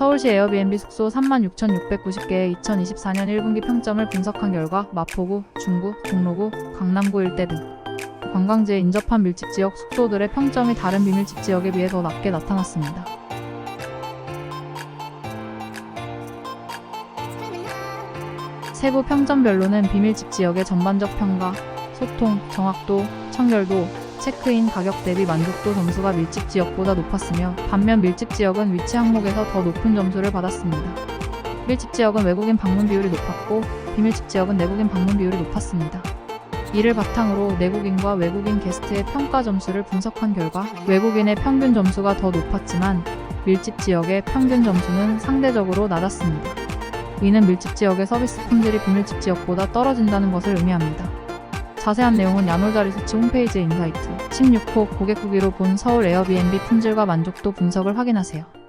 서울시 에어비앤비 숙소 36,690개의 2024년 1분기 평점을 분석한 결과 마포구, 중구, 종로구, 강남구 일대 등 관광지에 인접한 밀집 지역 숙소들의 평점이 다른 비밀집 지역에 비해 더 낮게 나타났습니다. 세부 평점별로는 비밀집 지역의 전반적 평가, 소통, 정확도, 청결도, 체크인 가격 대비 만족도 점수가 밀집 지역보다 높았으며 반면 밀집 지역은 위치 항목에서 더 높은 점수를 받았습니다. 밀집 지역은 외국인 방문 비율이 높았고 비밀집 지역은 내국인 방문 비율이 높았습니다. 이를 바탕으로 내국인과 외국인 게스트의 평가 점수를 분석한 결과 외국인의 평균 점수가 더 높았지만 밀집 지역의 평균 점수는 상대적으로 낮았습니다. 이는 밀집 지역의 서비스 품질이 비밀집 지역보다 떨어진다는 것을 의미합니다. 자세한 내용은 야놀자 리서치 홈페이지의 인사이트 16호 고객 후기로 본 서울 에어비앤비 품질과 만족도 분석을 확인하세요.